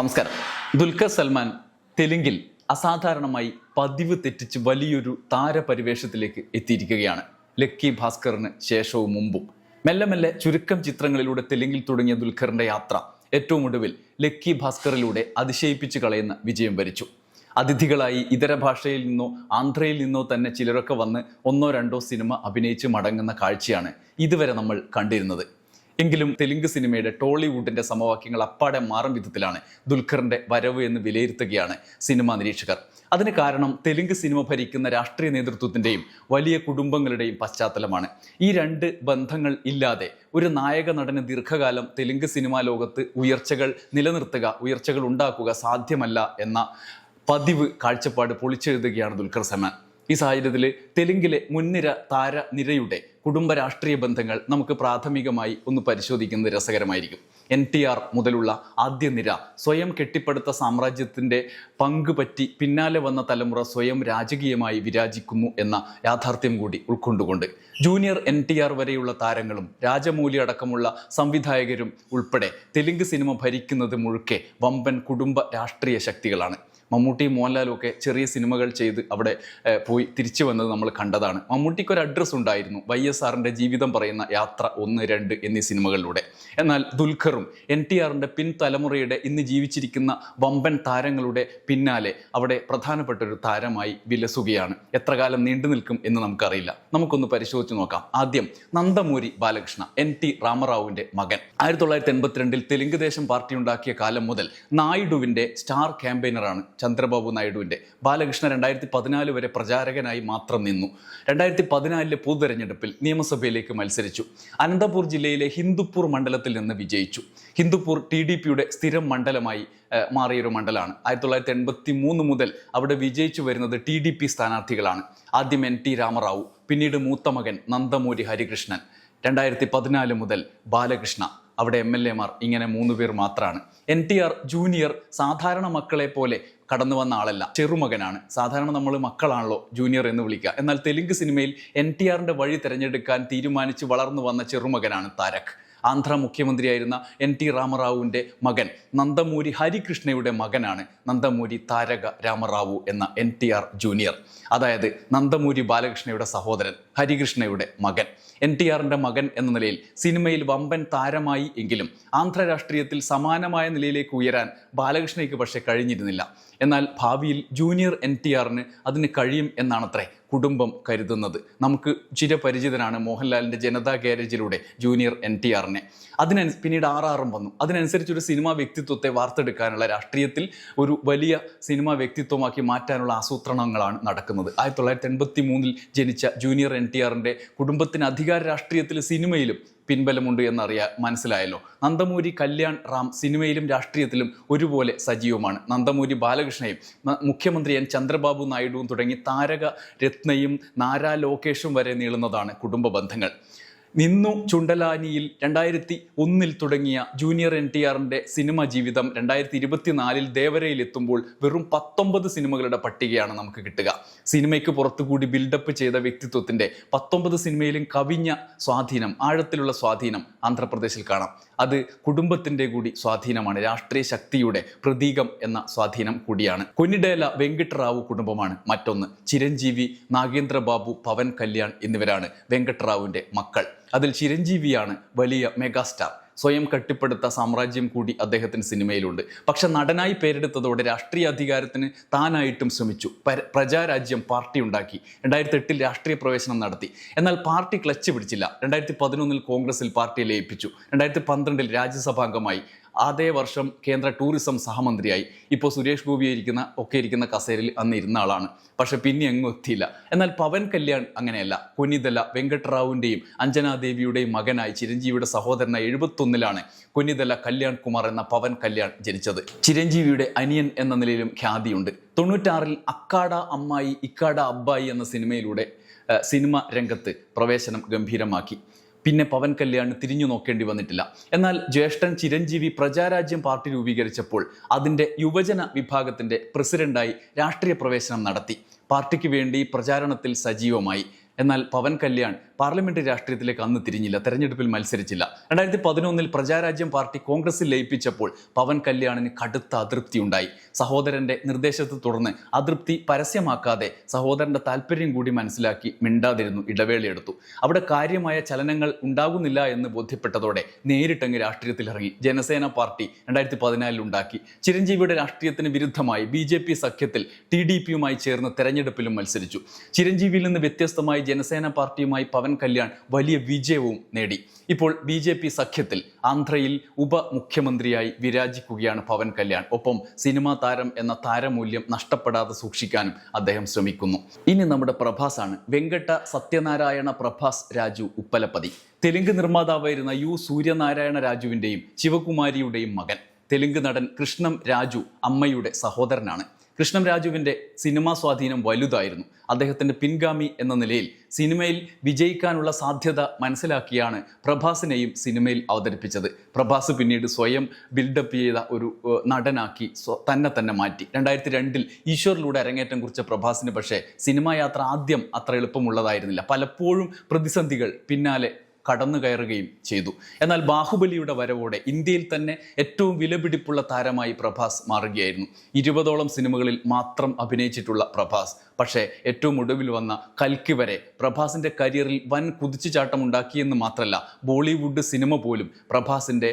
നമസ്കാരം. ദുൽഖർ സൽമാൻ തെലുങ്കിൽ അസാധാരണമായി പതിവ് തെറ്റിച്ച് വലിയൊരു താരപരിവേഷത്തിലേക്ക് എത്തിയിരിക്കുകയാണ്. ലക്കി ഭാസ്കറിന് ശേഷവും മുമ്പും. മെല്ലെ മെല്ലെ ചുരുക്കം ചിത്രങ്ങളിലൂടെ തെലുങ്കിൽ തുടങ്ങിയ ദുൽഖറിന്റെ യാത്ര ഏറ്റവും ഒടുവിൽ ലക്കി ഭാസ്കറിലൂടെ അതിശയിപ്പിച്ച് കളയുന്ന വിജയം വരിച്ചു. അതിഥികളായി ഇതര ഭാഷയിൽ നിന്നോ ആന്ധ്രയിൽ നിന്നോ തന്നെ ചിലരൊക്കെ വന്ന് ഒന്നോ രണ്ടോ സിനിമ അഭിനയിച്ച് മടങ്ങുന്ന കാഴ്ചയാണ് ഇതുവരെ നമ്മൾ കണ്ടിരുന്നത്. എങ്കിലും തെലുങ്ക് സിനിമയുടെ ടോളിവുഡിന്റെ സമവാക്യങ്ങൾ അപ്പാടെ മാറും വിധത്തിലാണ് ദുൽഖറിന്റെ വരവ് എന്ന് വിലയിരുത്തുകയാണ് സിനിമാ നിരീക്ഷകർ. അതിന് കാരണം തെലുങ്ക് സിനിമ ഭരിക്കുന്ന രാഷ്ട്രീയ നേതൃത്വത്തിന്റെയും വലിയ കുടുംബങ്ങളുടെയും പശ്ചാത്തലമാണ്. ഈ രണ്ട് ബന്ധങ്ങൾ ഇല്ലാതെ ഒരു നായക നടന് ദീർഘകാലം തെലുങ്ക് സിനിമാ ലോകത്ത് ഉയർച്ചകൾ നിലനിർത്തുക ഉയർച്ചകൾ ഉണ്ടാക്കുക സാധ്യമല്ല എന്ന പതിവ് കാഴ്ചപ്പാട് പൊളിച്ചെഴുതുകയാണ് ദുൽഖർ സൽമാൻ. ഈ സാഹചര്യത്തിൽ തെലുങ്കിലെ മുൻനിര താരനിരയുടെ കുടുംബ രാഷ്ട്രീയ ബന്ധങ്ങൾ നമുക്ക് പ്രാഥമികമായി ഒന്ന് പരിശോധിക്കുന്നത് രസകരമായിരിക്കും. എൻ ടി ആർ മുതലുള്ള ആദ്യ നിര സ്വയം കെട്ടിപ്പടുത്ത സാമ്രാജ്യത്തിന്റെ പങ്ക് പറ്റി പിന്നാലെ വന്ന തലമുറ സ്വയം രാജകീയമായി വിരാജിക്കുന്നു എന്ന യാഥാർത്ഥ്യം കൂടി ഉൾക്കൊണ്ടുകൊണ്ട്. ജൂനിയർ എൻ ടി ആർ വരെയുള്ള താരങ്ങളും രാജമൂലി അടക്കമുള്ള സംവിധായകരും ഉൾപ്പെടെ തെലുങ്ക് സിനിമ ഭരിക്കുന്നത് മുഴുക്കെ വമ്പൻ കുടുംബ രാഷ്ട്രീയ ശക്തികളാണ്. മമ്മൂട്ടി മോഹൻലാലും ഒക്കെ ചെറിയ സിനിമകൾ ചെയ്ത് അവിടെ പോയി തിരിച്ചു വന്നത് നമ്മൾ കണ്ടതാണ്. മമ്മൂട്ടിക്ക് ഒരു അഡ്രസ്സ് ഉണ്ടായിരുന്നു. വൈ എസ് ആറിന്റെ ജീവിതം പറയുന്ന യാത്ര ഒന്ന് രണ്ട് എന്നീ സിനിമകളിലൂടെ. എന്നാൽ ദുൽഖറും എൻ ടി ആറിന്റെ പിൻതലമുറയുടെ ഇന്ന് ജീവിച്ചിരിക്കുന്ന വമ്പൻ താരങ്ങളുടെ പിന്നാലെ അവിടെ പ്രധാനപ്പെട്ട ഒരു താരമായി വിലസുകയാണ്. എത്ര കാലം നീണ്ടു നിൽക്കും എന്ന് നമുക്കറിയില്ല. നമുക്കൊന്ന് പരിശോധിച്ച് നോക്കാം. ആദ്യം നന്ദമൂരി ബാലകൃഷ്ണ എൻ ടി രാമറാവുവിന്റെ മകൻ. ആയിരത്തി തൊള്ളായിരത്തി എൺപത്തിരണ്ടിൽ തെലുങ്ക് ദേശം പാർട്ടി ഉണ്ടാക്കിയ കാലം മുതൽ നായിഡുവിന്റെ സ്റ്റാർ ക്യാമ്പയിനറാണ് ചന്ദ്രബാബു നായിഡുവിന്റെ. ബാലകൃഷ്ണ രണ്ടായിരത്തി പതിനാല് വരെ പ്രചാരകനായി മാത്രം നിന്നു. രണ്ടായിരത്തി പതിനാലിലെ പൊതുതെരഞ്ഞെടുപ്പിൽ നിയമസഭയിലേക്ക് മത്സരിച്ചു. അനന്തപൂർ ജില്ലയിലെ ഹിന്ദുപ്പൂർ മണ്ഡലത്തിൽ നിന്ന് വിജയിച്ചു. ഹിന്ദുപ്പൂർ ടി ഡി പിയുടെ സ്ഥിരം മണ്ഡലമായി മാറിയൊരു മണ്ഡലമാണ്. ആയിരത്തി തൊള്ളായിരത്തി എൺപത്തി മൂന്ന് മുതൽ അവിടെ വിജയിച്ചു വരുന്നത് ടി ഡി പി സ്ഥാനാർത്ഥികളാണ്. ആദ്യം എൻ ടി രാമറാവു പിന്നീട് മൂത്ത മകൻ നന്ദമൂരി ഹരികൃഷ്ണൻ. രണ്ടായിരത്തി പതിനാല് മുതൽ ബാലകൃഷ്ണ അവിടെ എം എൽ എമാർ ഇങ്ങനെ മൂന്ന് പേർ മാത്രമാണ് എൻ ടി ആർ ജൂനിയർ സാധാരണ മക്കളെ പോലെ കടന്നു വന്ന ആളല്ല. ചെറുമകനാണ്. സാധാരണ നമ്മൾ മക്കളാണല്ലോ ജൂനിയർ എന്ന് വിളിക്കുക. എന്നാൽ തെലുങ്ക് സിനിമയിൽ എൻ ടി ആറിന്റെ വഴി തിരഞ്ഞെടുക്കാൻ തീരുമാനിച്ച് വളർന്നു വന്ന ചെറുമകനാണ് താരക്. ആന്ധ്ര മുഖ്യമന്ത്രിയായിരുന്ന എൻ ടി രാമറാവുവിന്റെ മകൻ നന്ദമൂരി ഹരികൃഷ്ണയുടെ മകനാണ് നന്ദമൂരി താരക രാമറാവു എന്ന എൻ ടി ആർ ജൂനിയർ. അതായത് നന്ദമൂരി ബാലകൃഷ്ണയുടെ സഹോദരൻ. ഹരികൃഷ്ണയുടെ മകൻ. എൻ ടി ആറിന്റെ മകൻ എന്ന നിലയിൽ സിനിമയിൽ വമ്പൻ താരമായി എങ്കിലും ആന്ധ്ര രാഷ്ട്രീയത്തിൽ സമാനമായ നിലയിലേക്ക് ഉയരാൻ ബാലകൃഷ്ണയ്ക്ക് പക്ഷേ കഴിഞ്ഞിരുന്നില്ല. എന്നാൽ ഭാവിയിൽ ജൂനിയർ എൻ ടി ആറിന് അതിന് കഴിയും എന്നാണത്രേ കുടുംബം കരുതുന്നത്. നമുക്ക് ചിരപരിചിതനാണ് മോഹൻലാലിന്റെ ജനതാ ഗാരേജിലൂടെ ജൂനിയർ എൻ ടി ആറിനെ. അതിനനുസ പിന്നീട് ആർ ആറും വന്നു. അതിനനുസരിച്ച് ഒരു സിനിമാ വ്യക്തിത്വത്തെ വാർത്തെടുക്കാനുള്ള രാഷ്ട്രീയത്തിൽ ഒരു വലിയ സിനിമാ വ്യക്തിത്വമാക്കി മാറ്റാനുള്ള ആസൂത്രണങ്ങളാണ് നടക്കുന്നത്. ആയിരത്തി തൊള്ളായിരത്തി എൺപത്തി മൂന്നിൽ ജനിച്ച ജൂനിയർ എൻ ടി ആറിന്റെ കുടുംബത്തിന് അധികാര രാഷ്ട്രീയത്തിൽ സിനിമയിലും പിൻബലമുണ്ട് എന്നറിയാ മനസ്സിലായല്ലോ. നന്ദമൂരി കല്യാൺ റാം സിനിമയിലും രാഷ്ട്രീയത്തിലും ഒരുപോലെ സജീവമാണ്. നന്ദമൂരി ബാലകൃഷ്ണയും മുഖ്യമന്ത്രി എൻ ചന്ദ്രബാബു നായിഡുവും തുടങ്ങി താരക രത്നയും നാരാ ലോകേഷും വരെ നീളുന്നതാണ് കുടുംബ ബന്ധങ്ങൾ. നിന്നു ചുണ്ടലാനിയിൽ രണ്ടായിരത്തി ഒന്നിൽ തുടങ്ങിയ ജൂനിയർ എൻ ടി ആറിന്റെ സിനിമ ജീവിതം രണ്ടായിരത്തി ഇരുപത്തിനാലിൽ ദേവരയിൽ എത്തുമ്പോൾ വെറും പത്തൊമ്പത് സിനിമകളുടെ പട്ടികയാണ് നമുക്ക് കിട്ടുക. സിനിമയ്ക്ക് പുറത്തുകൂടി ബിൽഡപ്പ് ചെയ്ത വ്യക്തിത്വത്തിന്റെ പത്തൊമ്പത് സിനിമയിലും കവിഞ്ഞ സ്വാധീനം ആഴത്തിലുള്ള സ്വാധീനം ആന്ധ്രാപ്രദേശിൽ കാണാം. അത് കുടുംബത്തിന്റെ കൂടി സ്വാധീനമാണ് രാഷ്ട്രീയ ശക്തിയുടെ പ്രതീകം എന്ന സ്വാധീനം കൂടിയാണ്. കൊന്നിഡേല വെങ്കട്ടറാവു കുടുംബമാണ് മറ്റൊന്ന്. ചിരഞ്ജീവി നാഗേന്ദ്ര ബാബു പവൻ കല്യാൺ എന്നിവരാണ് വെങ്കട്ടറാവുവിന്റെ മക്കൾ. അതിൽ ചിരഞ്ജീവിയാണ് വലിയ മെഗാസ്റ്റാർ. സ്വയം കെട്ടിപ്പടുത്ത സാമ്രാജ്യം കൂടി അദ്ദേഹത്തിന് സിനിമയിലുണ്ട്. പക്ഷെ നടനായി പേരെടുത്തതോടെ രാഷ്ട്രീയ അധികാരത്തിന് താനായിട്ടും ശ്രമിച്ചു. പര- പ്രജാരാജ്യം പാർട്ടി ഉണ്ടാക്കി. രണ്ടായിരത്തി എട്ടിൽ രാഷ്ട്രീയ പ്രവേശനം നടത്തി. എന്നാൽ പാർട്ടി ക്ലച്ച് പിടിച്ചില്ല. രണ്ടായിരത്തി പതിനൊന്നിൽ കോൺഗ്രസിൽ പാർട്ടിയെ ലയിപ്പിച്ചു. രണ്ടായിരത്തി പന്ത്രണ്ടിൽ രാജ്യസഭാംഗമായി. അതേ വർഷം കേന്ദ്ര ടൂറിസം സഹമന്ത്രിയായി. ഇപ്പോൾ സുരേഷ് ഗോപി ഇരിക്കുന്ന ഒക്കെ ഇരിക്കുന്ന കസേരയിൽ അന്ന് ഇരുന്ന ആളാണ്. പക്ഷെ പിന്നെ എങ്ങും എത്തിയില്ല. എന്നാൽ പവൻ കല്യാൺ അങ്ങനെയല്ല. കുനിതല വെങ്കട്ടറാവുവിന്റെയും അഞ്ജനാദേവിയുടെയും മകനായി ചിരഞ്ജീവിയുടെ സഹോദരനായി എഴുപത്തൊന്നിലാണ് കുനിതല കല്യാൺ കുമാർ എന്ന പവൻ കല്യാൺ ജനിച്ചത്. ചിരഞ്ജീവിയുടെ അനിയൻ എന്ന നിലയിലും ഖ്യാതിയുണ്ട്. തൊണ്ണൂറ്റാറിൽ അക്കാട അമ്മായി ഇക്കാട അബ്ബായി എന്ന സിനിമയിലൂടെ സിനിമ രംഗത്ത് പ്രവേശനം ഗംഭീരമാക്കി. പിന്നെ പവൻ കല്യാൺ തിരിഞ്ഞു നോക്കേണ്ടി വന്നിട്ടില്ല. എന്നാൽ ജ്യേഷ്ഠൻ ചിരഞ്ജീവി പ്രജാരാജ്യം പാർട്ടി രൂപീകരിച്ചപ്പോൾ അതിന്റെ യുവജന വിഭാഗത്തിന്റെ പ്രസിഡന്റായി രാഷ്ട്രീയ പ്രവേശനം നടത്തി. പാർട്ടിക്ക് വേണ്ടി പ്രചാരണത്തിൽ സജീവമായി. എന്നാൽ പവൻ കല്യാൺ പാർലമെന്റ് രാഷ്ട്രീയത്തിലേക്ക് അന്ന് തിരിഞ്ഞില്ല തെരഞ്ഞെടുപ്പിൽ മത്സരിച്ചില്ല. രണ്ടായിരത്തി പതിനൊന്നിൽ പ്രജാരാജ്യം പാർട്ടി കോൺഗ്രസിൽ ലയിപ്പിച്ചപ്പോൾ പവൻ കല്യാണിന് കടുത്ത അതൃപ്തി ഉണ്ടായി. സഹോദരന്റെ നിർദ്ദേശത്തെ തുടർന്ന് അതൃപ്തി പരസ്യമാക്കാതെ സഹോദരന്റെ താല്പര്യം കൂടി മനസ്സിലാക്കി മിണ്ടാതിരുന്നു ഇടവേളയെടുത്തു അവിടെ കാര്യമായ ചലനങ്ങൾ ഉണ്ടാകുന്നില്ല എന്ന് ബോധ്യപ്പെട്ടതോടെ നേരിട്ടങ്ങ് രാഷ്ട്രീയത്തിൽ ഇറങ്ങി ജനസേന പാർട്ടി രണ്ടായിരത്തി പതിനാലിൽ ഉണ്ടാക്കി. ചിരഞ്ജീവിയുടെ രാഷ്ട്രീയത്തിന് വിരുദ്ധമായി ബി സഖ്യത്തിൽ ടി ഡി പിയുമായി ചേർന്ന് തെരഞ്ഞെടുപ്പിലും മത്സരിച്ചു. ചിരഞ്ജീവിയിൽ നിന്ന് വ്യത്യസ്തമായി ജനസേന പാർട്ടിയുമായി പവൻ കല്യാൺ വലിയ വിജയവും നേടി. ഇപ്പോൾ ബി ജെ പി സഖ്യത്തിൽ ആന്ധ്രയിൽ ഉപമുഖ്യമന്ത്രിയായി വിരാജിക്കുകയാണ് പവൻ കല്യാൺ. ഒപ്പം സിനിമാ താരം എന്ന താരമൂല്യം നഷ്ടപ്പെടാതെ സൂക്ഷിക്കാനും അദ്ദേഹം ശ്രമിക്കുന്നു. ഇനി നമ്മുടെ പ്രഭാസാണ്. വെങ്കട്ട സത്യനാരായണ പ്രഭാസ് രാജു ഉപ്പലപ്പതി. തെലുങ്ക് നിർമ്മാതാവായിരുന്ന യു സൂര്യനാരായണ രാജുവിന്റെയും ശിവകുമാരിയുടെയും മകൻ. തെലുങ്ക് നടൻ കൃഷ്ണം രാജു അമ്മയുടെ സഹോദരനാണ്. കൃഷ്ണം രാജുവിന്റെ സിനിമാ സ്വാധീനം വലുതായിരുന്നു. അദ്ദേഹത്തിന്റെ പിൻഗാമി എന്ന നിലയിൽ സിനിമയിൽ വിജയിക്കാനുള്ള സാധ്യത മനസ്സിലാക്കിയാണ് പ്രഭാസിനെയും സിനിമയിൽ അവതരിപ്പിച്ചത്. പ്രഭാസ് പിന്നീട് സ്വയം ബിൽഡപ്പ് ചെയ്ത ഒരു നടനാക്കി തന്നെ തന്നെ മാറ്റി. രണ്ടായിരത്തി രണ്ടിൽ ഈശ്വറിലൂടെ അരങ്ങേറ്റം കുറിച്ച പ്രഭാസിന് പക്ഷേ സിനിമാ യാത്ര ആദ്യം അത്ര എളുപ്പമുള്ളതായിരുന്നില്ല. പലപ്പോഴും പ്രതിസന്ധികൾ പിന്നാലെ കടന്നു കയറുകയും ചെയ്തു. എന്നാൽ ബാഹുബലിയുടെ വരവോടെ ഇന്ത്യയിൽ തന്നെ ഏറ്റവും വിലപിടിപ്പുള്ള താരമായി പ്രഭാസ് മാറുകയായിരുന്നു. ഇരുപതോളം സിനിമകളിൽ മാത്രം അഭിനയിച്ചിട്ടുള്ള പ്രഭാസ്. പക്ഷേ ഏറ്റവും ഒടുവിൽ വന്ന കൽക്കി വരെ പ്രഭാസിന്റെ കരിയറിൽ വൻ കുതിച്ചുചാട്ടം ഉണ്ടാക്കിയെന്ന് മാത്രമല്ല ബോളിവുഡ് സിനിമ പോലും പ്രഭാസിന്റെ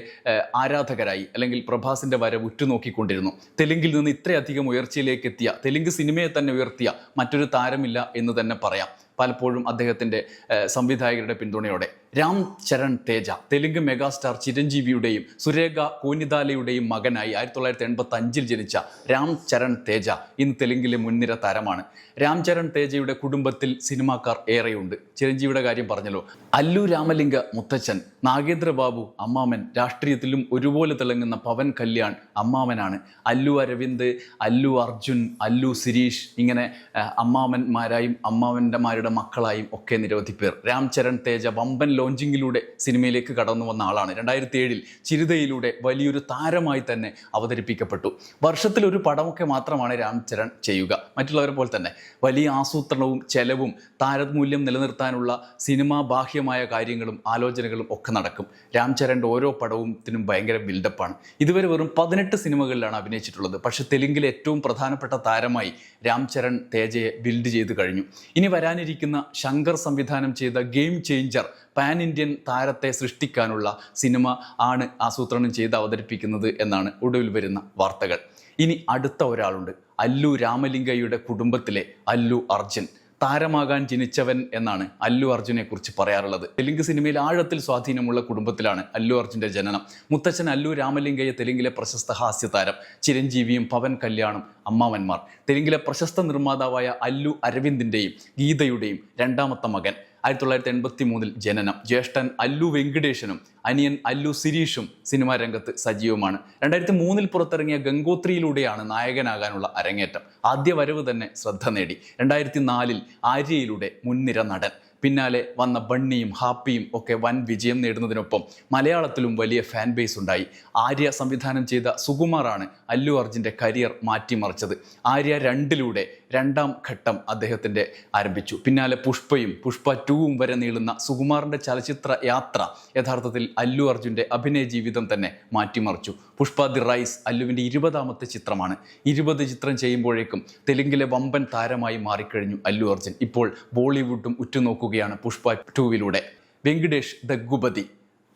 ആരാധകരായി അല്ലെങ്കിൽ പ്രഭാസിന്റെ വരവ് ഉറ്റുനോക്കിക്കൊണ്ടിരുന്നു. തെലുങ്കിൽ നിന്ന് ഇത്രയധികം ഉയർച്ചയിലേക്ക് എത്തിയ തെലുങ്ക് സിനിമയെ തന്നെ ഉയർത്തിയ മറ്റൊരു താരമില്ല എന്ന് തന്നെ പറയാം. പലപ്പോഴും അദ്ദേഹത്തിന്റെ സംവിധായകരുടെ പിന്തുണയോടെ. രാം ചരൺ തേജ തെലുങ്ക് മെഗാസ്റ്റാർ ചിരഞ്ജീവിയുടെയും സുരേഖ കോനിതാലയുടെയും മകനായി ആയിരത്തി തൊള്ളായിരത്തി എൺപത്തി അഞ്ചിൽ ജനിച്ച രാം ചരൺ തേജ ഇന്ന് തെലുങ്കിലെ മുൻനിര താരമാണ്. രാം ചരൺ തേജയുടെ കുടുംബത്തിൽ സിനിമാക്കാർ ഏറെയുണ്ട്. ചിരഞ്ജീവിയുടെ കാര്യം പറഞ്ഞല്ലോ. അല്ലു രാമലിംഗ മുത്തച്ഛൻ നാഗേന്ദ്ര ബാബു അമ്മാമൻ രാഷ്ട്രീയത്തിലും ഒരുപോലെ തിളങ്ങുന്ന പവൻ കല്യാൺ അമ്മാമനാണ്. അല്ലു അരവിന്ദ് അല്ലു അർജുൻ അല്ലു സിരീഷ് ഇങ്ങനെ അമ്മാമന്മാരായും അമ്മാവന്റെമാരുടെ മക്കളായും ഒക്കെ നിരവധി പേർ. രാം ചരൺ തേജ വമ്പൻ ലോഞ്ചിങ്ങിലൂടെ സിനിമയിലേക്ക് കടന്നു വന്ന ആളാണ്. രണ്ടായിരത്തി ഏഴിൽ ചിരിതയിലൂടെ വലിയൊരു താരമായി തന്നെ അവതരിപ്പിക്കപ്പെട്ടു. വർഷത്തിൽ ഒരു പടമൊക്കെ മാത്രമാണ് രാം ചരൺ ചെയ്യുക. മറ്റുള്ളവരെ പോലെ തന്നെ വലിയ ആസൂത്രണവും ചെലവും താരമൂല്യം നിലനിർത്താനുള്ള സിനിമാ ബാഹ്യമായ കാര്യങ്ങളും ആലോചനകളും ഒക്കെ നടക്കും. രാം ചരന്റെ ഓരോ പടവുംത്തിനും ഭയങ്കര ബിൽഡപ്പാണ്. ഇതുവരെ വെറും പതിനെട്ട് സിനിമകളിലാണ് അഭിനയിച്ചിട്ടുള്ളത്. പക്ഷെ തെലുങ്കിലെ ഏറ്റവും പ്രധാനപ്പെട്ട താരമായി രാം ചരൺ തേജയെ ബിൽഡ് ചെയ്ത് കഴിഞ്ഞു. ഇനി വരാനിരിക്കുന്ന ശങ്കർ സംവിധാനം ചെയ്ത ഗെയിം ചേഞ്ചർ പാൻ ഇന്ത്യൻ താരത്തെ സൃഷ്ടിക്കാനുള്ള സിനിമ ആണ് ആസൂത്രണം ചെയ്ത് അവതരിപ്പിക്കുന്നത് എന്നാണ് ഒടുവിൽ വരുന്ന വാർത്തകൾ. ഇനി അടുത്ത ഒരാളുണ്ട്. അല്ലു രാമലിംഗയുടെ കുടുംബത്തിലെ അല്ലു അർജുൻ. താരമാകാൻ ജനിച്ചവൻ എന്നാണ് അല്ലു അർജുനെ കുറിച്ച് പറയാറുള്ളത്. തെലുങ്ക് സിനിമയിൽ ആഴത്തിൽ സ്വാധീനമുള്ള കുടുംബത്തിലാണ് അല്ലു അർജുന്റെ ജനനം. മുത്തച്ഛൻ അല്ലു രാമലിംഗയെ തെലുങ്കിലെ പ്രശസ്ത ഹാസ്യ താരം ചിരഞ്ജീവിയും പവൻ കല്യാണും അമ്മാവന്മാർ. തെലുങ്കിലെ പ്രശസ്ത നിർമ്മാതാവായ അല്ലു അരവിന്ദിന്റെയും ഗീതയുടെയും രണ്ടാമത്തെ മകൻ. ആയിരത്തി തൊള്ളായിരത്തി എൺപത്തി മൂന്നിൽ ജനനം. ജ്യേഷ്ഠൻ അല്ലു വെങ്കടേശനും അനിയൻ അല്ലു സിരീഷും സിനിമാ രംഗത്ത് സജീവമാണ്. രണ്ടായിരത്തി മൂന്നിൽ പുറത്തിറങ്ങിയ ഗംഗോത്രിയിലൂടെയാണ് നായകനാകാനുള്ള അരങ്ങേറ്റം. ആദ്യ വരവ് തന്നെ ശ്രദ്ധ നേടി. രണ്ടായിരത്തി നാലിൽ ആര്യയിലൂടെ മുൻനിര നടൻ. പിന്നാലെ വന്ന ബണ്ണിയും ഹാപ്പിയും ഒക്കെ വൻ വിജയം നേടുന്നതിനൊപ്പം മലയാളത്തിലും വലിയ ഫാൻ ബേസ് ഉണ്ടായി. ആര്യ സംവിധാനം ചെയ്ത സുകുമാറാണ് അല്ലു അർജുന്റെ കരിയർ മാറ്റിമറിച്ചത്. ആര്യ രണ്ടിലൂടെ രണ്ടാം ഘട്ടം അദ്ദേഹത്തിന്റെ ആരംഭിച്ചു. പിന്നാലെ പുഷ്പയും പുഷ്പ ടൂവും വരെ നീളുന്ന സുകുമാറിന്റെ ചലച്ചിത്ര യാത്ര യഥാർത്ഥത്തിൽ അല്ലു അർജുന്റെ അഭിനയ ജീവിതം തന്നെ മാറ്റിമറിച്ചു. പുഷ്പ ദി റൈസ് അല്ലുവിന്റെ ഇരുപതാമത്തെ ചിത്രമാണ്. ഇരുപത് ചിത്രം ചെയ്യുമ്പോഴേക്കും തെലുങ്കിലെ വമ്പൻ താരമായി മാറിക്കഴിഞ്ഞു അല്ലു അർജുൻ. ഇപ്പോൾ ബോളിവുഡും ഉറ്റുനോക്കുകയാണ് പുഷ്പ ടൂവിലൂടെ വെങ്കിടേഷ് ദഗ്ഗുപതി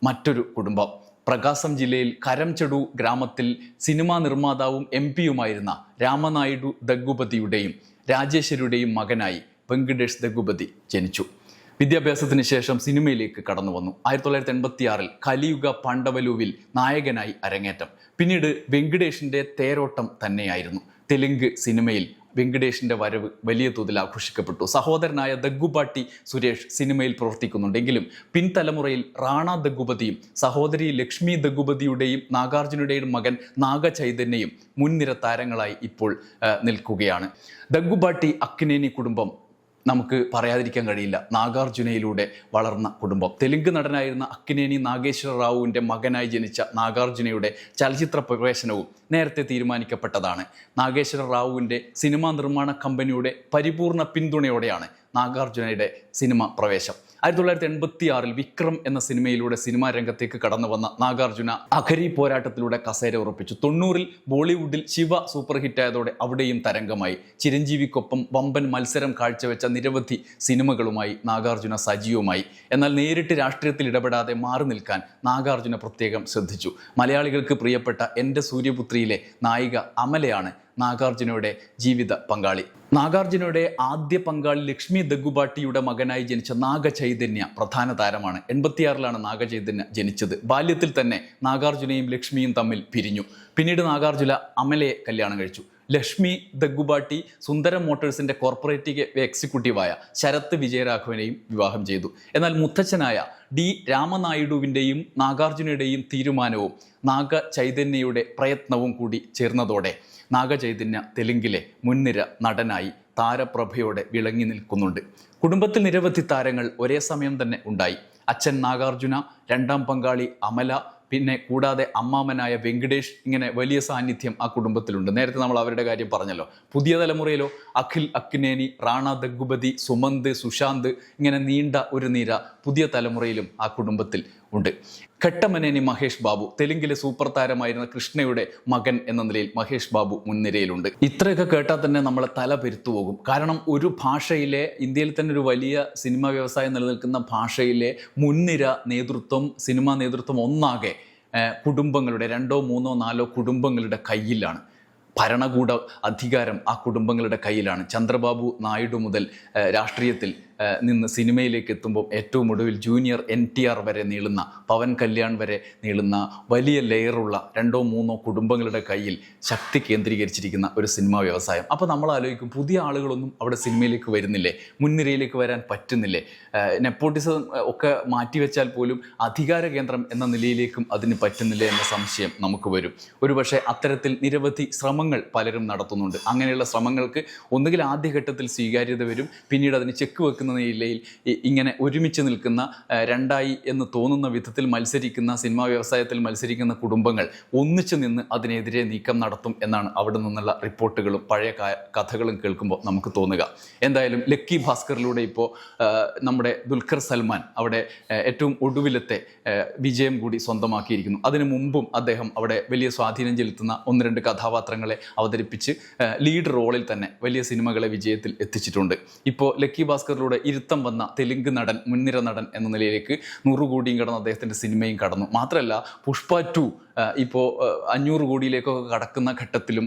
മറ്റൊരു കുടുംബം. പ്രകാശം ജില്ലയിൽ കരംചെടു ഗ്രാമത്തിൽ സിനിമാ നിർമ്മാതാവും എം പിയുമായിരുന്ന രാമനായിഡു ദഗ്ഗുപതിയുടെയും രാജേശ്വരിയുടെയും മകനായി വെങ്കടേഷ് ദഗ്ഗുപതി ജനിച്ചു. വിദ്യാഭ്യാസത്തിന് ശേഷം സിനിമയിലേക്ക് കടന്നു വന്നു. ആയിരത്തി തൊള്ളായിരത്തി എൺപത്തി ആറിൽ കലിയുഗ പാണ്ഡവലുവിൽ നായകനായി അരങ്ങേറ്റം. പിന്നീട് വെങ്കടേഷിന്റെ തേരോട്ടം തന്നെയായിരുന്നു. തെലുങ്ക് സിനിമയിൽ വെങ്കടേഷിന്റെ വരവ് വലിയ തോതിൽ ആഘോഷിക്കപ്പെട്ടു. സഹോദരനായ ദഗ്ഗുപാട്ടി സുരേഷ് സിനിമയിൽ പ്രവർത്തിക്കുന്നുണ്ടെങ്കിലും പിൻതലമുറയിൽ റാണ ദഗ്ഗുപതിയും സഹോദരി ലക്ഷ്മി ദഗ്ഗുപതിയുടെയും നാഗാർജുനയുടെയും മകൻ നാഗചൈതന്യയും മുൻനിര താരങ്ങളായി ഇപ്പോൾ നിൽക്കുകയാണ്. ദഗ്ഗുപാട്ടി അക്കിനേനി കുടുംബം നമുക്ക് പറയാതിരിക്കാൻ കഴിയില്ല. നാഗാർജുനയിലൂടെ വളർന്ന കുടുംബം. തെലുങ്ക് നടനായിരുന്ന അക്കിനേനി നാഗേശ്വര റാവുവിന്റെ മകനായി ജനിച്ച നാഗാർജുനയുടെ ചലച്ചിത്ര പ്രവേശനവും നേരത്തെ തീരുമാനിക്കപ്പെട്ടതാണ്. നാഗേശ്വര റാവുവിന്റെ സിനിമാ നിർമ്മാണ കമ്പനിയുടെ പരിപൂർണ പിന്തുണയോടെയാണ് നാഗാർജുനയുടെ സിനിമ പ്രവേശം. ആയിരത്തി തൊള്ളായിരത്തി എൺപത്തി ആറിൽ വിക്രം എന്ന സിനിമയിലൂടെ സിനിമാ രംഗത്തേക്ക് കടന്നു വന്ന നാഗാർജുന അഖരി പോരാട്ടത്തിലൂടെ കസേര ഉറപ്പിച്ചു. തൊണ്ണൂറിൽ ബോളിവുഡിൽ ശിവ സൂപ്പർ ഹിറ്റായതോടെ അവിടെയും തരംഗമായി. ചിരഞ്ജീവിക്കൊപ്പം വമ്പൻ മത്സരം കാഴ്ചവെച്ച നിരവധി സിനിമകളുമായി നാഗാർജുന സജീവമായി. എന്നാൽ നേരിട്ട് രാഷ്ട്രീയത്തിൽ ഇടപെടാതെ മാറി നിൽക്കാൻ നാഗാർജുന പ്രത്യേകം ശ്രദ്ധിച്ചു. മലയാളികൾക്ക് പ്രിയപ്പെട്ട എന്റെ സൂര്യപുത്രിയിലെ നായിക അമലയാണ് നാഗാർജുനയുടെ ജീവിത പങ്കാളി. നാഗാർജുനയുടെ ആദ്യ പങ്കാളി ലക്ഷ്മി ദഗുബാട്ടിയുടെ മകനായി ജനിച്ച നാഗചൈതന്യ പ്രധാന താരമാണ്. എൺപത്തിയാറിലാണ് നാഗചൈതന്യ ജനിച്ചത്. ബാല്യത്തിൽ തന്നെ നാഗാർജുനയും ലക്ഷ്മിയും തമ്മിൽ പിരിഞ്ഞു. പിന്നീട് നാഗാർജുന അമലയെ കല്യാണം കഴിച്ചു. ലക്ഷ്മി ദഗ്ഗുബാട്ടി സുന്ദരം മോട്ടോഴ്സിന്റെ കോർപ്പറേറ്റ് എക്സിക്യൂട്ടീവായ ശരത് വിജയരാഘവനെയും വിവാഹം ചെയ്തു. എന്നാൽ മുത്തച്ഛനായ ഡി രാമനായിഡുവിന്റെയും നാഗാർജുനയുടെയും തീരുമാനവും നാഗ ചൈതന്യയുടെ പ്രയത്നവും കൂടി ചേർന്നതോടെ നാഗചൈതന്യ തെലുങ്കിലെ മുൻനിര നടനായി താരപ്രഭയോടെ വിളങ്ങി നിൽക്കുന്നുണ്ട്. കുടുംബത്തിൽ നിരവധി താരങ്ങൾ ഒരേ സമയം തന്നെ ഉണ്ടായി. അച്ഛൻ നാഗാർജുന രണ്ടാം പങ്കാളി അമല പിന്നെ കൂടാതെ അമ്മാമനായ വെങ്കടേഷ് ഇങ്ങനെ വലിയ സാന്നിധ്യം ആ കുടുംബത്തിലുണ്ട്. നേരത്തെ നമ്മൾ അവരുടെ കാര്യം പറഞ്ഞല്ലോ. പുതിയ തലമുറയിലോ അഖിൽ അക്നേനി റാണ ദഗുപതി സുമന്ത് സുശാന്ത് ഇങ്ങനെ നീണ്ട ഒരു നിര പുതിയ തലമുറയിലും ആ കുടുംബത്തിൽ ഉണ്ട്. ഘട്ടമനേനി മഹേഷ് ബാബു. തെലുങ്കിലെ സൂപ്പർ താരമായിരുന്ന കൃഷ്ണയുടെ മകൻ എന്ന നിലയിൽ മഹേഷ് ബാബു മുൻനിരയിലുണ്ട്. ഇത്രയൊക്കെ കേട്ടാൽ തന്നെ നമ്മളെ തല പെരുത്തു പോകും. കാരണം ഒരു ഭാഷയിലെ ഇന്ത്യയിൽ തന്നെ ഒരു വലിയ സിനിമാ വ്യവസായം നിലനിൽക്കുന്ന ഭാഷയിലെ മുൻനിര നേതൃത്വം സിനിമാ നേതൃത്വം ഒന്നാകെ കുടുംബങ്ങളുടെ രണ്ടോ മൂന്നോ നാലോ കുടുംബങ്ങളുടെ കയ്യിലാണ്. ഭരണകൂട അധികാരം ആ കുടുംബങ്ങളുടെ കയ്യിലാണ്. ചന്ദ്രബാബു നായിഡു മുതൽ രാഷ്ട്രീയത്തിൽ നിന്ന് സിനിമയിലേക്ക് എത്തുമ്പോൾ ഏറ്റവും ഒടുവിൽ ജൂനിയർ എൻ ടി ആർ വരെ നീളുന്ന പവൻ കല്യാൺ വരെ നീളുന്ന വലിയ ലെയറുള്ള രണ്ടോ മൂന്നോ കുടുംബങ്ങളുടെ കയ്യിൽ ശക്തി കേന്ദ്രീകരിച്ചിരിക്കുന്ന ഒരു സിനിമാ വ്യവസായം. അപ്പോൾ നമ്മൾ ആലോചിക്കും പുതിയ ആളുകളൊന്നും അവിടെ സിനിമയിലേക്ക് വരുന്നില്ലേ? മുൻനിരയിലേക്ക് വരാൻ പറ്റുന്നില്ലേ? നെപ്പോട്ടിസം ഒക്കെ മാറ്റിവെച്ചാൽ പോലും അധികാര കേന്ദ്രം എന്ന നിലയിലേക്കും അതിന് പറ്റുന്നില്ല എന്ന സംശയം നമുക്ക് വരും. ഒരുപക്ഷെ അത്തരത്തിൽ നിരവധി ശ്രമങ്ങൾ പലരും നടത്തുന്നുണ്ട്. അങ്ങനെയുള്ള ശ്രമങ്ങൾക്ക് ഒന്നുകിൽ ആദ്യഘട്ടത്തിൽ സ്വീകാര്യത വരും പിന്നീട് അതിന് ചെക്ക് വെക്കുന്ന നിലയിൽ ഇങ്ങനെ ഒരുമിച്ച് നിൽക്കുന്ന രണ്ടായി എന്ന് തോന്നുന്ന വിധത്തിൽ മത്സരിക്കുന്ന സിനിമാ വ്യവസായത്തിൽ മത്സരിക്കുന്ന കുടുംബങ്ങൾ ഒന്നിച്ചു നിന്ന് അതിനെതിരെ നീക്കം നടത്തും എന്നാണ് അവിടെ നിന്നുള്ള റിപ്പോർട്ടുകളും പഴയ കഥകളും കേൾക്കുമ്പോൾ നമുക്ക് തോന്നുക. എന്തായാലും ലക്കി ഭാസ്കറിലൂടെ ഇപ്പോൾ നമ്മുടെ ദുൽഖർ സൽമാൻ അവിടെ ഏറ്റവും ഒടുവിലത്തെ വിജയം കൂടി സ്വന്തമാക്കിയിരിക്കുന്നു. അതിനു മുമ്പും അദ്ദേഹം അവിടെ വലിയ സ്വാധീനം ചെലുത്തുന്ന ഒന്ന് രണ്ട് കഥാപാത്രങ്ങളെ അവതരിപ്പിച്ച് ലീഡ് റോളിൽ തന്നെ വലിയ സിനിമകളെ വിജയത്തിൽ എത്തിച്ചിട്ടുണ്ട്. ഇപ്പോൾ ലക്കി ഭാസ്കറിലൂടെ ഇരുത്തം വന്ന തെലുങ്ക് നടൻ മുൻനിര നടൻ എന്ന നിലയിലേക്ക് നൂറുകോടിയും കടന്ന അദ്ദേഹത്തിന്റെ സിനിമയും കടന്നു. മാത്രമല്ല പുഷ്പ ടു ഇപ്പോൾ അഞ്ഞൂറ് കോടിയിലേക്കൊക്കെ കടക്കുന്ന ഘട്ടത്തിലും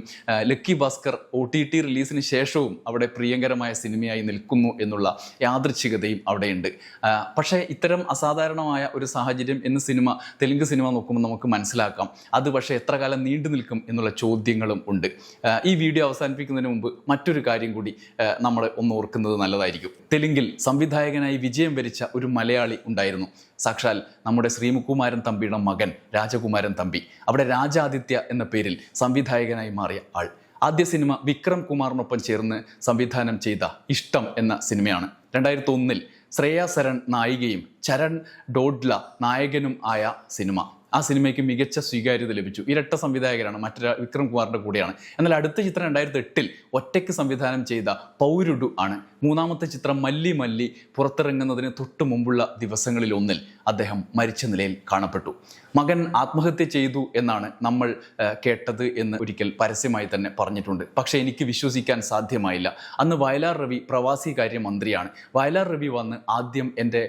lucky Bhaskar O T T റിലീസിന് ശേഷവും അവിടെ പ്രിയങ്കരമായ സിനിമയായി നിൽക്കുന്നു എന്നുള്ള യാദൃച്ഛികതയും അവിടെയുണ്ട്. പക്ഷേ ഇത്തരം അസാധാരണമായ ഒരു സാഹചര്യം എന്ന സിനിമ തെലുങ്ക് സിനിമ നോക്കുമ്പോൾ നമുക്ക് മനസ്സിലാക്കാം. അത് പക്ഷേ എത്ര കാലം നീണ്ടു നിൽക്കും എന്നുള്ള ചോദ്യങ്ങളും ഉണ്ട്. ഈ വീഡിയോ അവസാനിപ്പിക്കുന്നതിന് മുമ്പ് മറ്റൊരു കാര്യം കൂടി നമ്മൾ ഒന്ന് ഓർക്കുന്നത് നല്ലതായിരിക്കും. തെലുങ്കിൽ സംവിധായകനായി വിജയം വരിച്ച ഒരു മലയാളി ഉണ്ടായിരുന്നു. സാക്ഷാൽ നമ്മുടെ ശ്രീമുക്കുമാരൻ തമ്പിയുടെ മകൻ രാജകുമാരൻ തമ്പി. അവിടെ രാജാദിത്യ എന്ന പേരിൽ സംവിധായകനായി മാറിയ ആൾ. ആദ്യ സിനിമ വിക്രം കുമാറിനൊപ്പം ചേർന്ന് സംവിധാനം ചെയ്ത ഇഷ്ടം എന്ന സിനിമയാണ്. രണ്ടായിരത്തി ഒന്നിൽ ശ്രേയ സരൺ നായികയും ചരൺ ഡോഡ്ല നായകനും ആയ സിനിമ. ആ സിനിമയ്ക്ക് മികച്ച സ്വീകാര്യത ലഭിച്ചു. ഇരട്ട സംവിധായകരാണ് മറ്റൊരു വിക്രം കുമാറിന്റെ കൂടെയാണ്. എന്നാൽ അടുത്ത ചിത്രം രണ്ടായിരത്തി എട്ടിൽ ഒറ്റയ്ക്ക് സംവിധാനം ചെയ്ത പൗരുഡു ആണ്. മൂന്നാമത്തെ ചിത്രം മല്ലി മല്ലി പുറത്തിറങ്ങുന്നതിന് തൊട്ടു മുമ്പുള്ള ദിവസങ്ങളിൽ ഒന്നിൽ അദ്ദേഹം മരിച്ച നിലയിൽ കാണപ്പെട്ടു. മകൻ ആത്മഹത്യ ചെയ്തു എന്നാണ് നമ്മൾ കേട്ടത് എന്ന് ഒരിക്കൽ പരസ്യമായി തന്നെ പറഞ്ഞിട്ടുണ്ട്. പക്ഷേ എനിക്ക് വിശ്വസിക്കാൻ സാധ്യമായില്ല. അന്ന് വയലാർ രവി പ്രവാസി കാര്യ മന്ത്രിയാണ്. വയലാർ രവി വന്ന് ആദ്യം എന്റെ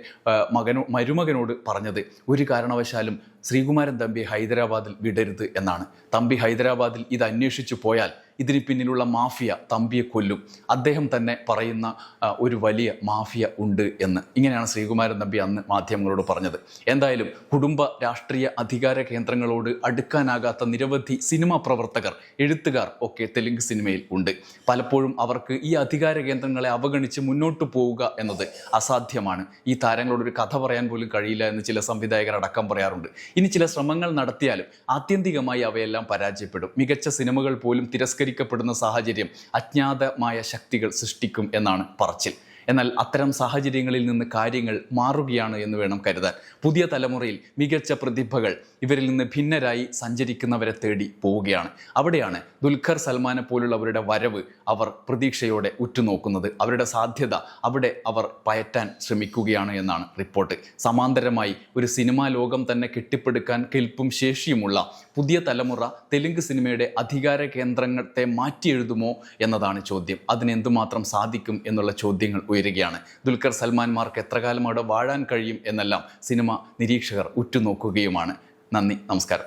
മകനോ മരുമകനോട് പറഞ്ഞത് ഒരു കാരണവശാലും ശ്രീകുമാരൻ തമ്പി ഹൈദരാബാദിൽ വിടരുത് എന്നാണ്. തമ്പി ഹൈദരാബാദിൽ ഇത് അന്വേഷിച്ചു പോയാൽ ഇതിന് പിന്നിലുള്ള മാഫിയ തമ്പിയെ കൊല്ലും. അദ്ദേഹം തന്നെ പറയുന്ന ഒരു വലിയ മാഫിയ ഉണ്ട് എന്ന്. ഇങ്ങനെയാണ് ശ്രീകുമാരൻ തമ്പി അന്ന് മാധ്യമങ്ങളോട് പറഞ്ഞത്. എന്തായാലും കുടുംബ രാഷ്ട്രീയ അധികാര കേന്ദ്രങ്ങളോട് അടുക്കാനാകാത്ത നിരവധി സിനിമാ പ്രവർത്തകർ എഴുത്തുകാർ ഒക്കെ തെലുങ്ക് സിനിമയിൽ ഉണ്ട്. പലപ്പോഴും അവർക്ക് ഈ അധികാര കേന്ദ്രങ്ങളെ അവഗണിച്ച് മുന്നോട്ട് പോവുക എന്നത് അസാധ്യമാണ്. ഈ താരങ്ങളോട് ഒരു കഥ പറയാൻ പോലും കഴിയില്ല എന്ന് ചില സംവിധായകർ അടക്കം പറയാറുണ്ട്. ഇനി ചില ശ്രമങ്ങൾ നടത്തിയാലും ആത്യന്തികമായി അവയെല്ലാം പരാജയപ്പെടും. മികച്ച സിനിമകൾ പോലും തിരസ്കരിക്കപ്പെടുന്ന സാഹചര്യം അജ്ഞാതമായ ശക്തികൾ സൃഷ്ടിക്കും എന്നാണ് പറച്ചിൽ. എന്നാൽ അത്തരം സാഹചര്യങ്ങളിൽ നിന്ന് കാര്യങ്ങൾ മാറുകയാണ് എന്ന് വേണം കരുതാൻ. പുതിയ തലമുറയിൽ മികച്ച പ്രതിഭകൾ ഇവരിൽ നിന്ന് ഭിന്നരായി സഞ്ചരിക്കുന്നവരെ തേടി പോവുകയാണ്. അവിടെയാണ് ദുൽഖർ സൽമാനെ പോലുള്ളവരുടെ വരവ് അവർ പ്രതീക്ഷയോടെ ഉറ്റുനോക്കുന്നത്. അവരുടെ സാധ്യത അവിടെ അവർ പയറ്റാൻ ശ്രമിക്കുകയാണ് എന്നാണ് റിപ്പോർട്ട്. സമാന്തരമായി ഒരു സിനിമാ ലോകം തന്നെ കെട്ടിപ്പടുക്കാൻ കെൽപ്പും ശേഷിയുമുള്ള പുതിയ തലമുറ തെലുങ്ക് സിനിമയുടെ അധികാര കേന്ദ്രങ്ങളെ മാറ്റിയെഴുതുമോ എന്നതാണ് ചോദ്യം. അതിനെന്തുമാത്രം സാധിക്കും എന്നുള്ള ചോദ്യങ്ങൾ ഉയരുകയാണ്. ദുൽഖർ സൽമാൻമാർക്ക് എത്ര കാലം അവിടെ വാഴാൻ കഴിയും എന്നെല്ലാം സിനിമ നിരീക്ഷകർ ഉറ്റുനോക്കുകയുമാണ്. നന്ദി നമസ്കാരം.